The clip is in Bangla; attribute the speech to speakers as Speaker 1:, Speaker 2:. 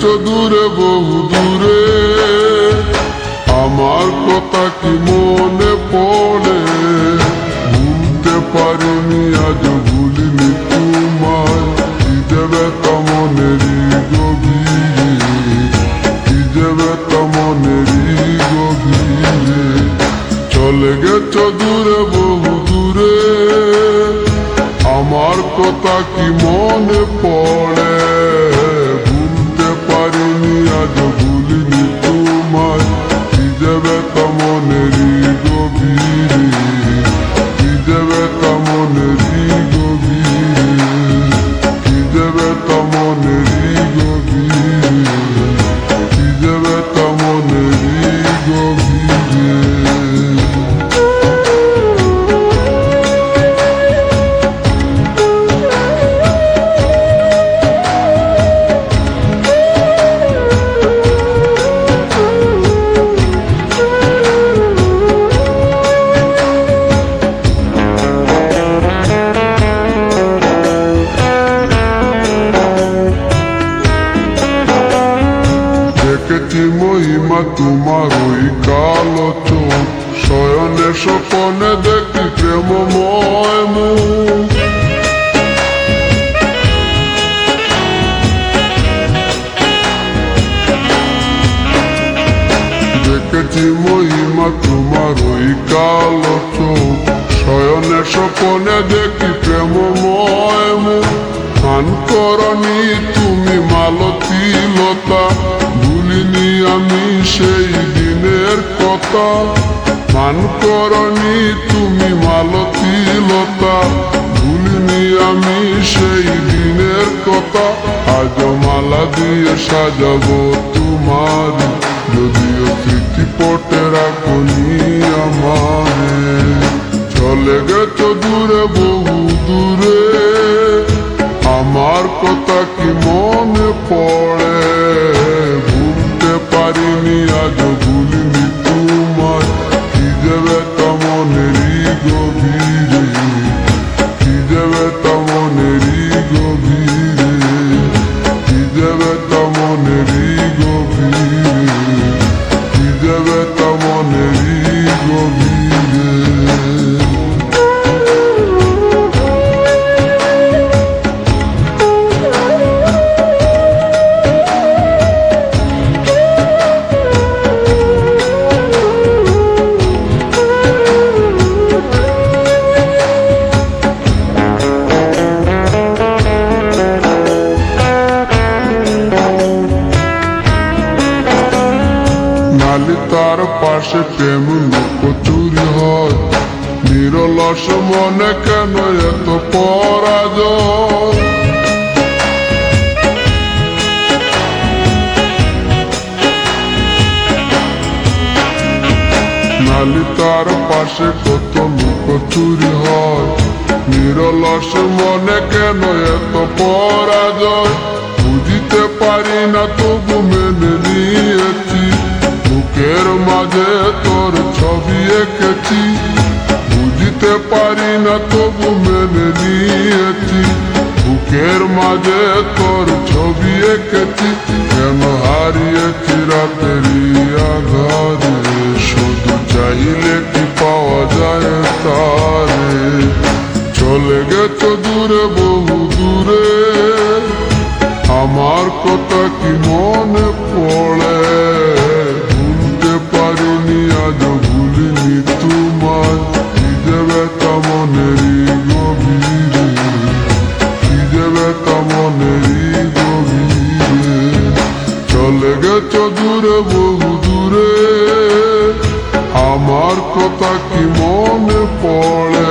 Speaker 1: গেছ দূরে, বহু দূরে। আমার কথা কি মনে পড়ে? ভুলতে পারিনি, আজ ভুলিনি তোমায়। কি দেবে মনেরই গভীরে। কি দেবে মনেরই গভীরে। চলে গেছ দূরে, বহু দূরে। আমার কথা কি দেখেছি মহিমা তোমার ওই কালো চোখ শয়নে স্বপনে দেখি প্রেমময় মুখ দেখেছি মহিমা তোমার ওই কালো চোখ শয়নে স্বপনে দেখি তুমি কথা মান করনি তুমি মালতী লতা ভুলিনি আমি সেই দিনের কথা। আজ মালা দিয়ে সাজাবো তোমার। যদিও স্মৃতি পটে রাখনি আমারে। চলে গেছো দূরে, বহু দূরে। আমার কথা কি মনে পড়ে? গভীরে নালি তার পাশে প্রেম লুকোচুরি হয়। নিরলস মনে কেন এত পরাজয়? নালি তার পাশে কত লুকোচুরি হয়। নিরলস মনে কেন এত পরাজয়? বুঝিতে পারি না তবু নিয়েছি বুকের মাঝে তোর ছবি এঁকেছি। বুঝতে পারি না তবু মেনে নিয়েছি। বুকের মাঝে তোর ছবি এঁকেছি। কেন হারিয়েছি রাতেরই আঘারে শুধু চাইলে কি পাওয়া যায় তারে? চলে গেছো দূরে, বহু দূরে। আমার কথা কি মনে গেছো দূরে বহু দূরে। আমার কথা কি মনে পড়ে?